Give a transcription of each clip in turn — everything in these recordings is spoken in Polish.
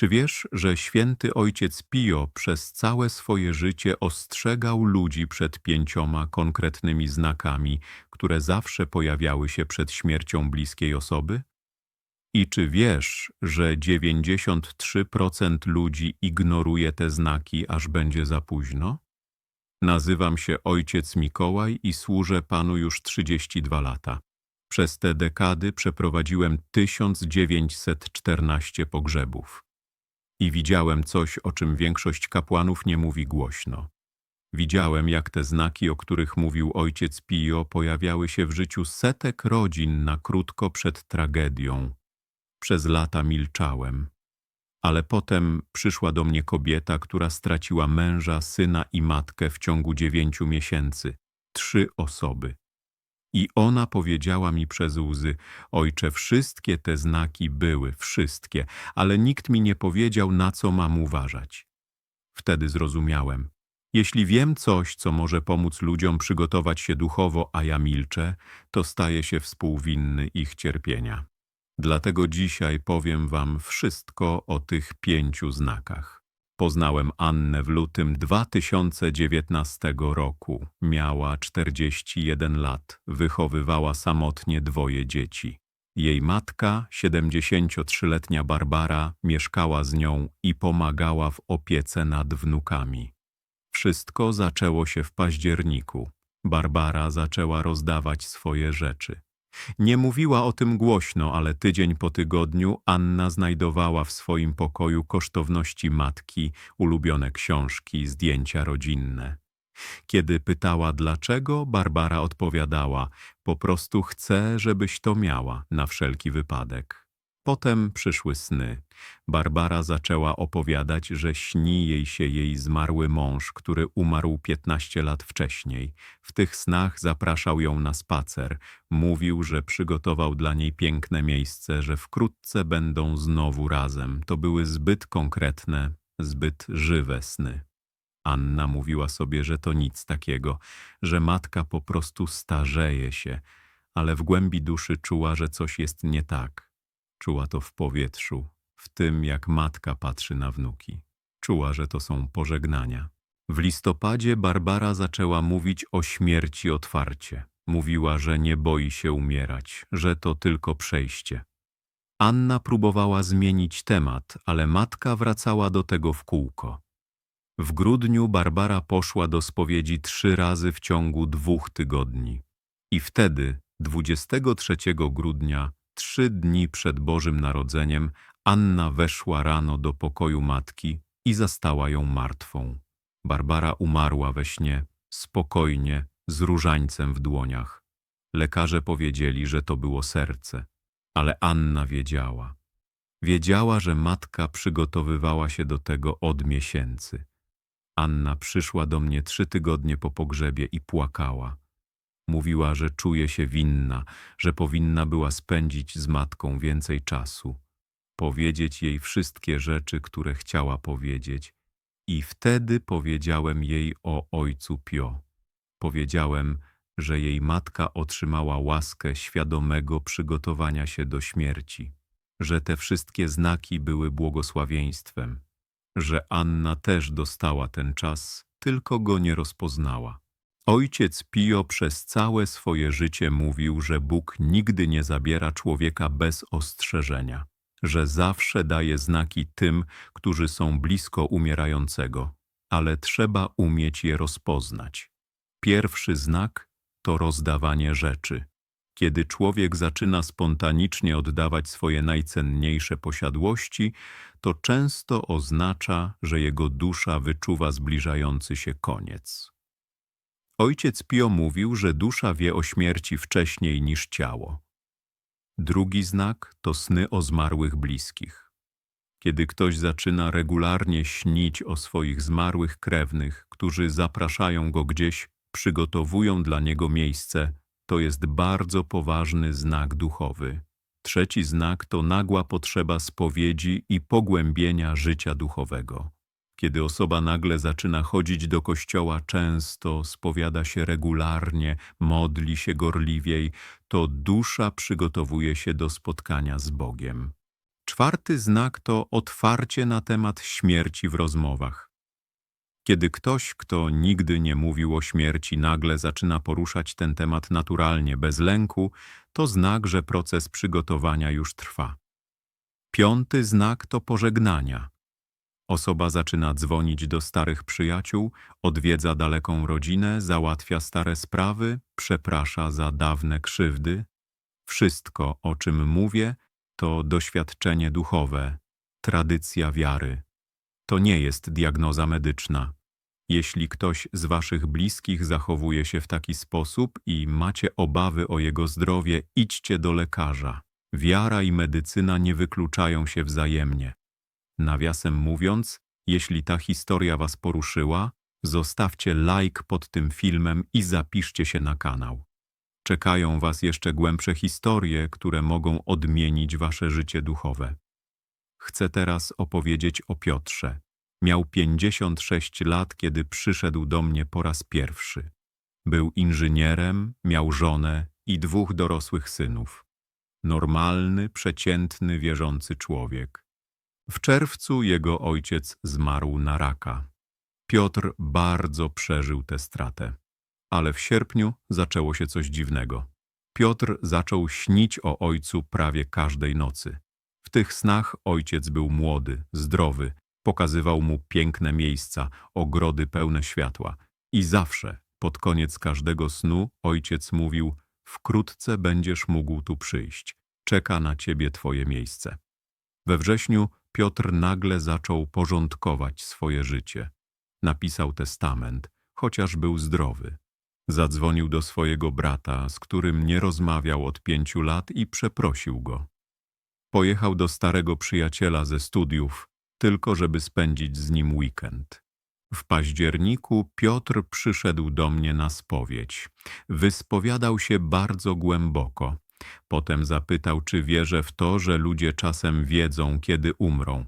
Czy wiesz, że święty ojciec Pio przez całe swoje życie ostrzegał ludzi przed pięcioma konkretnymi znakami, które zawsze pojawiały się przed śmiercią bliskiej osoby? I czy wiesz, że 93% ludzi ignoruje te znaki, aż będzie za późno? Nazywam się ojciec Mikołaj i służę Panu już 32 lata. Przez te dekady przeprowadziłem 1914 pogrzebów. I widziałem coś, o czym większość kapłanów nie mówi głośno. Widziałem, jak te znaki, o których mówił ojciec Pio, pojawiały się w życiu setek rodzin na krótko przed tragedią. Przez lata milczałem. Ale potem przyszła do mnie kobieta, która straciła męża, syna i matkę w ciągu dziewięciu miesięcy. Trzy osoby. I ona powiedziała mi przez łzy, ojcze, wszystkie te znaki były, wszystkie, ale nikt mi nie powiedział, na co mam uważać. Wtedy zrozumiałem. Jeśli wiem coś, co może pomóc ludziom przygotować się duchowo, a ja milczę, to staję się współwinny ich cierpienia. Dlatego dzisiaj powiem wam wszystko o tych pięciu znakach. Poznałem Annę w lutym 2019 roku. Miała 41 lat, wychowywała samotnie dwoje dzieci. Jej matka, 73-letnia Barbara, mieszkała z nią i pomagała w opiece nad wnukami. Wszystko zaczęło się w październiku. Barbara zaczęła rozdawać swoje rzeczy. Nie mówiła o tym głośno, ale tydzień po tygodniu Anna znajdowała w swoim pokoju kosztowności matki, ulubione książki, zdjęcia rodzinne. Kiedy pytała dlaczego, Barbara odpowiadała: Po prostu chcę, żebyś to miała, na wszelki wypadek. Potem przyszły sny. Barbara zaczęła opowiadać, że śni jej się jej zmarły mąż, który umarł 15 lat wcześniej. W tych snach zapraszał ją na spacer. Mówił, że przygotował dla niej piękne miejsce, że wkrótce będą znowu razem. To były zbyt konkretne, zbyt żywe sny. Anna mówiła sobie, że to nic takiego, że matka po prostu starzeje się, ale w głębi duszy czuła, że coś jest nie tak. Czuła to w powietrzu, w tym jak matka patrzy na wnuki. Czuła, że to są pożegnania. W listopadzie Barbara zaczęła mówić o śmierci otwarcie. Mówiła, że nie boi się umierać, że to tylko przejście. Anna próbowała zmienić temat, ale matka wracała do tego w kółko. W grudniu Barbara poszła do spowiedzi trzy razy w ciągu dwóch tygodni. I wtedy, 23 grudnia, trzy dni przed Bożym Narodzeniem, Anna weszła rano do pokoju matki i zastała ją martwą. Barbara umarła we śnie, spokojnie, z różańcem w dłoniach. Lekarze powiedzieli, że to było serce, ale Anna wiedziała. Wiedziała, że matka przygotowywała się do tego od miesięcy. Anna przyszła do mnie trzy tygodnie po pogrzebie i płakała. Mówiła, że czuje się winna, że powinna była spędzić z matką więcej czasu, powiedzieć jej wszystkie rzeczy, które chciała powiedzieć. I wtedy powiedziałem jej o ojcu Pio. Powiedziałem, że jej matka otrzymała łaskę świadomego przygotowania się do śmierci, że te wszystkie znaki były błogosławieństwem, że Anna też dostała ten czas, tylko go nie rozpoznała. Ojciec Pio przez całe swoje życie mówił, że Bóg nigdy nie zabiera człowieka bez ostrzeżenia, że zawsze daje znaki tym, którzy są blisko umierającego, ale trzeba umieć je rozpoznać. Pierwszy znak to rozdawanie rzeczy. Kiedy człowiek zaczyna spontanicznie oddawać swoje najcenniejsze posiadłości, to często oznacza, że jego dusza wyczuwa zbliżający się koniec. Ojciec Pio mówił, że dusza wie o śmierci wcześniej niż ciało. Drugi znak to sny o zmarłych bliskich. Kiedy ktoś zaczyna regularnie śnić o swoich zmarłych krewnych, którzy zapraszają go gdzieś, przygotowują dla niego miejsce, to jest bardzo poważny znak duchowy. Trzeci znak to nagła potrzeba spowiedzi i pogłębienia życia duchowego. Kiedy osoba nagle zaczyna chodzić do kościoła często, spowiada się regularnie, modli się gorliwiej, to dusza przygotowuje się do spotkania z Bogiem. Czwarty znak to otwarcie na temat śmierci w rozmowach. Kiedy ktoś, kto nigdy nie mówił o śmierci, nagle zaczyna poruszać ten temat naturalnie, bez lęku, to znak, że proces przygotowania już trwa. Piąty znak to pożegnania. Osoba zaczyna dzwonić do starych przyjaciół, odwiedza daleką rodzinę, załatwia stare sprawy, przeprasza za dawne krzywdy. Wszystko, o czym mówię, to doświadczenie duchowe, tradycja wiary. To nie jest diagnoza medyczna. Jeśli ktoś z waszych bliskich zachowuje się w taki sposób i macie obawy o jego zdrowie, idźcie do lekarza. Wiara i medycyna nie wykluczają się wzajemnie. Nawiasem mówiąc, jeśli ta historia was poruszyła, zostawcie like pod tym filmem i zapiszcie się na kanał. Czekają was jeszcze głębsze historie, które mogą odmienić wasze życie duchowe. Chcę teraz opowiedzieć o Piotrze. Miał 56 lat, kiedy przyszedł do mnie po raz pierwszy. Był inżynierem, miał żonę i dwóch dorosłych synów. Normalny, przeciętny, wierzący człowiek. W czerwcu jego ojciec zmarł na raka. Piotr bardzo przeżył tę stratę. Ale w sierpniu zaczęło się coś dziwnego. Piotr zaczął śnić o ojcu prawie każdej nocy. W tych snach ojciec był młody, zdrowy, pokazywał mu piękne miejsca, ogrody pełne światła. I zawsze, pod koniec każdego snu, ojciec mówił: Wkrótce będziesz mógł tu przyjść. Czeka na ciebie twoje miejsce. We wrześniu Piotr nagle zaczął porządkować swoje życie. Napisał testament, chociaż był zdrowy. Zadzwonił do swojego brata, z którym nie rozmawiał od pięciu lat i przeprosił go. Pojechał do starego przyjaciela ze studiów, tylko żeby spędzić z nim weekend. W październiku Piotr przyszedł do mnie na spowiedź. Wyspowiadał się bardzo głęboko. Potem zapytał, czy wierzę w to, że ludzie czasem wiedzą, kiedy umrą.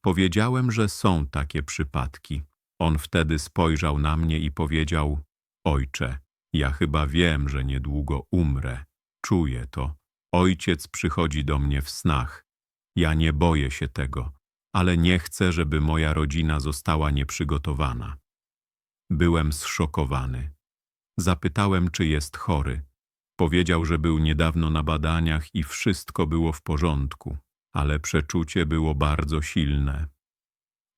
Powiedziałem, że są takie przypadki. On wtedy spojrzał na mnie i powiedział: Ojcze, ja chyba wiem, że niedługo umrę. Czuję to. Ojciec przychodzi do mnie w snach. Ja nie boję się tego, ale nie chcę, żeby moja rodzina została nieprzygotowana. Byłem zszokowany. Zapytałem, czy jest chory. Powiedział, że był niedawno na badaniach i wszystko było w porządku, ale przeczucie było bardzo silne.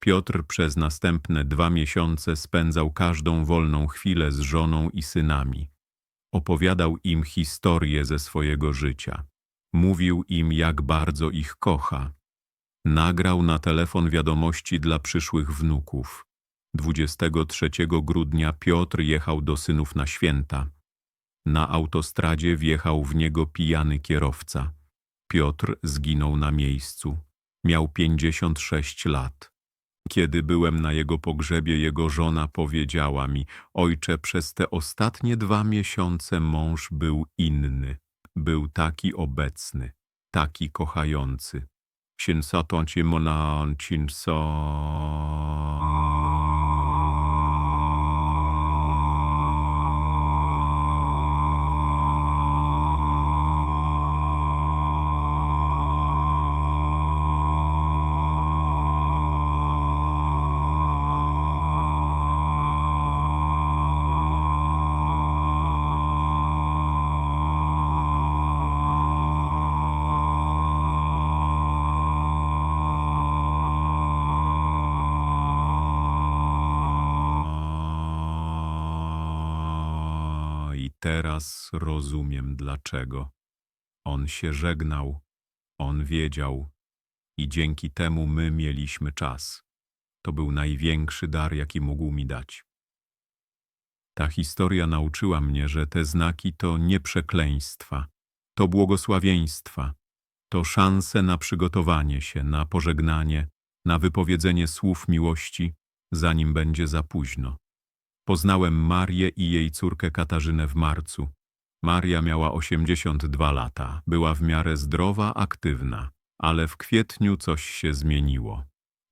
Piotr przez następne dwa miesiące spędzał każdą wolną chwilę z żoną i synami. Opowiadał im historię ze swojego życia. Mówił im, jak bardzo ich kocha. Nagrał na telefon wiadomości dla przyszłych wnuków. 23 grudnia Piotr jechał do synów na święta. Na autostradzie wjechał w niego pijany kierowca. Piotr zginął na miejscu. Miał 56 lat. Kiedy byłem na jego pogrzebie, jego żona powiedziała mi, ojcze, przez te ostatnie dwa miesiące mąż był inny. Był taki obecny, taki kochający. Sinsaton ci monan, teraz rozumiem dlaczego. On się żegnał, on wiedział i dzięki temu my mieliśmy czas. To był największy dar, jaki mógł mi dać. Ta historia nauczyła mnie, że te znaki to nie przekleństwa, to błogosławieństwa, to szanse na przygotowanie się, na pożegnanie, na wypowiedzenie słów miłości, zanim będzie za późno. Poznałem Marię i jej córkę Katarzynę w marcu. Maria miała 82 lata, była w miarę zdrowa, aktywna, ale w kwietniu coś się zmieniło.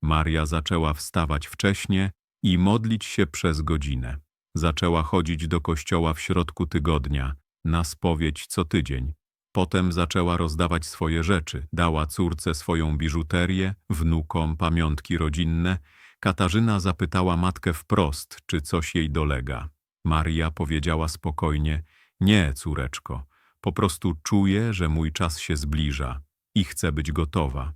Maria zaczęła wstawać wcześnie i modlić się przez godzinę. Zaczęła chodzić do kościoła w środku tygodnia, na spowiedź co tydzień. Potem zaczęła rozdawać swoje rzeczy. Dała córce swoją biżuterię, wnukom pamiątki rodzinne. Katarzyna zapytała matkę wprost, czy coś jej dolega. Maria powiedziała spokojnie, nie, córeczko, po prostu czuję, że mój czas się zbliża i chcę być gotowa.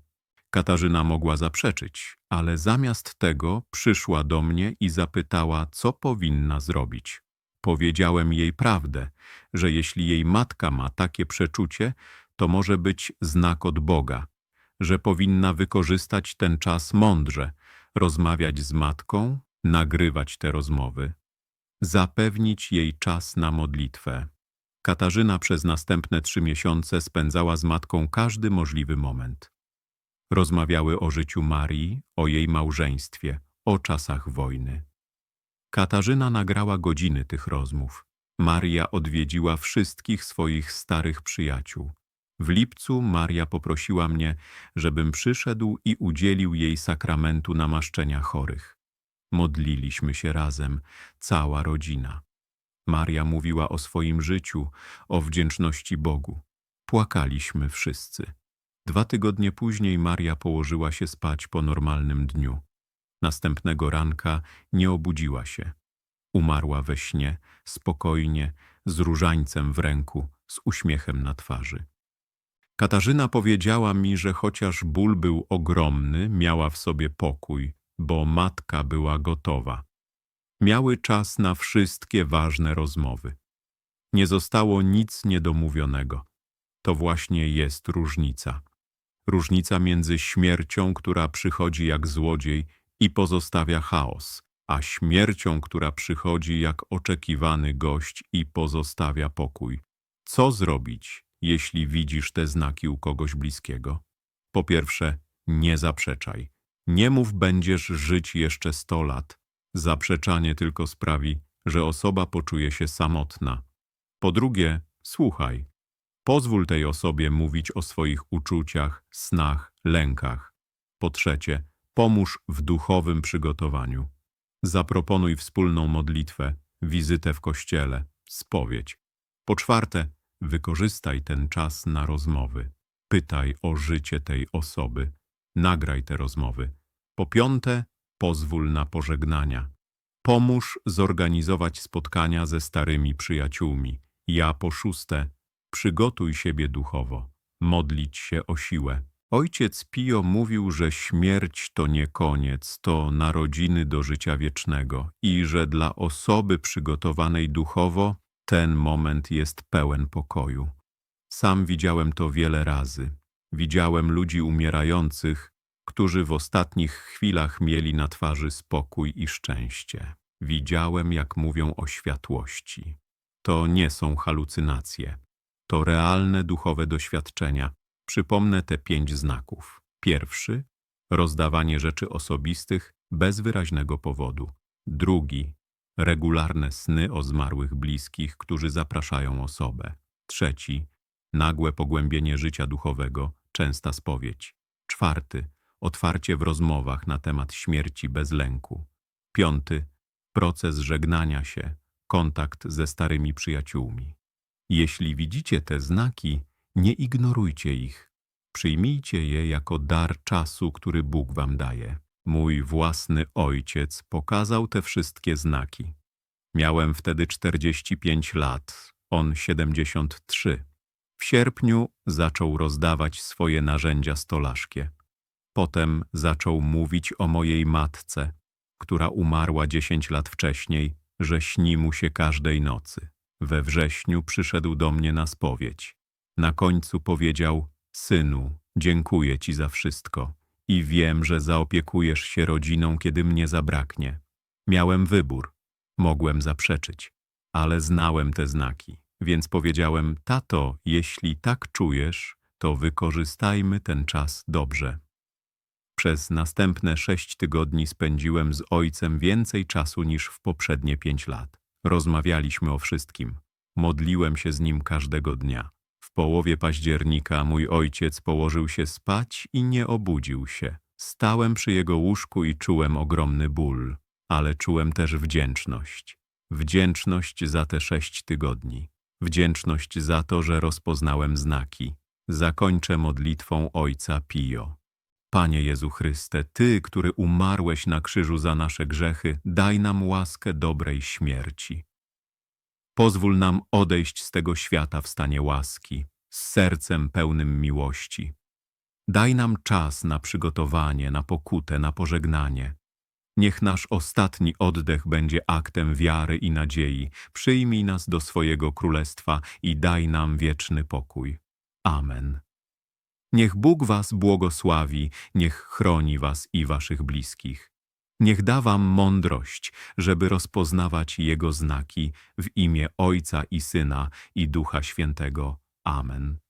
Katarzyna mogła zaprzeczyć, ale zamiast tego przyszła do mnie i zapytała, co powinna zrobić. Powiedziałem jej prawdę, że jeśli jej matka ma takie przeczucie, to może być znak od Boga, że powinna wykorzystać ten czas mądrze, rozmawiać z matką, nagrywać te rozmowy, zapewnić jej czas na modlitwę. Katarzyna przez następne trzy miesiące spędzała z matką każdy możliwy moment. Rozmawiały o życiu Marii, o jej małżeństwie, o czasach wojny. Katarzyna nagrała godziny tych rozmów. Maria odwiedziła wszystkich swoich starych przyjaciół. W lipcu Maria poprosiła mnie, żebym przyszedł i udzielił jej sakramentu namaszczenia chorych. Modliliśmy się razem, cała rodzina. Maria mówiła o swoim życiu, o wdzięczności Bogu. Płakaliśmy wszyscy. Dwa tygodnie później Maria położyła się spać po normalnym dniu. Następnego ranka nie obudziła się. Umarła we śnie, spokojnie, z różańcem w ręku, z uśmiechem na twarzy. Katarzyna powiedziała mi, że chociaż ból był ogromny, miała w sobie pokój, bo matka była gotowa. Miały czas na wszystkie ważne rozmowy. Nie zostało nic niedomówionego. To właśnie jest różnica. Różnica między śmiercią, która przychodzi jak złodziej i pozostawia chaos, a śmiercią, która przychodzi jak oczekiwany gość i pozostawia pokój. Co zrobić, jeśli widzisz te znaki u kogoś bliskiego? Po pierwsze, nie zaprzeczaj. Nie mów będziesz żyć jeszcze sto lat. Zaprzeczanie tylko sprawi, że osoba poczuje się samotna. Po drugie, słuchaj. Pozwól tej osobie mówić o swoich uczuciach, snach, lękach. Po trzecie, pomóż w duchowym przygotowaniu. Zaproponuj wspólną modlitwę, wizytę w kościele, spowiedź. Po czwarte, wykorzystaj ten czas na rozmowy. Pytaj o życie tej osoby. Nagraj te rozmowy. Po piąte, pozwól na pożegnania. Pomóż zorganizować spotkania ze starymi przyjaciółmi. Ja po szóste, przygotuj siebie duchowo. Modlić się o siłę. Ojciec Pio mówił, że śmierć to nie koniec, to narodziny do życia wiecznego i że dla osoby przygotowanej duchowo ten moment jest pełen pokoju. Sam widziałem to wiele razy. Widziałem ludzi umierających, którzy w ostatnich chwilach mieli na twarzy spokój i szczęście. Widziałem, jak mówią o światłości. To nie są halucynacje. To realne duchowe doświadczenia. Przypomnę te pięć znaków. Pierwszy rozdawanie rzeczy osobistych bez wyraźnego powodu. Drugi regularne sny o zmarłych bliskich, którzy zapraszają osobę. Trzeci nagłe pogłębienie życia duchowego, częsta spowiedź. Czwarty otwarcie w rozmowach na temat śmierci bez lęku. Piąty proces żegnania się, kontakt ze starymi przyjaciółmi. Jeśli widzicie te znaki, nie ignorujcie ich. Przyjmijcie je jako dar czasu, który Bóg wam daje. Mój własny ojciec pokazał te wszystkie znaki. Miałem wtedy 45 lat, on 73. W sierpniu zaczął rozdawać swoje narzędzia stolaszkie. Potem zaczął mówić o mojej matce, która umarła 10 lat wcześniej, że śni mu się każdej nocy. We wrześniu przyszedł do mnie na spowiedź. Na końcu powiedział, synu, dziękuję ci za wszystko i wiem, że zaopiekujesz się rodziną, kiedy mnie zabraknie. Miałem wybór, mogłem zaprzeczyć, ale znałem te znaki, więc powiedziałem, tato, jeśli tak czujesz, to wykorzystajmy ten czas dobrze. Przez następne sześć tygodni spędziłem z ojcem więcej czasu niż w poprzednie pięć lat. Rozmawialiśmy o wszystkim. Modliłem się z nim każdego dnia. W połowie października mój ojciec położył się spać i nie obudził się. Stałem przy jego łóżku i czułem ogromny ból, ale czułem też wdzięczność. Wdzięczność za te sześć tygodni. Wdzięczność za to, że rozpoznałem znaki. Zakończę modlitwą Ojca Pio. Panie Jezu Chryste, Ty, który umarłeś na krzyżu za nasze grzechy, daj nam łaskę dobrej śmierci. Pozwól nam odejść z tego świata w stanie łaski, z sercem pełnym miłości. Daj nam czas na przygotowanie, na pokutę, na pożegnanie. Niech nasz ostatni oddech będzie aktem wiary i nadziei. Przyjmij nas do swojego królestwa i daj nam wieczny pokój. Amen. Niech Bóg was błogosławi, niech chroni was i waszych bliskich. Niech da wam mądrość, żeby rozpoznawać Jego znaki w imię Ojca i Syna i Ducha Świętego. Amen.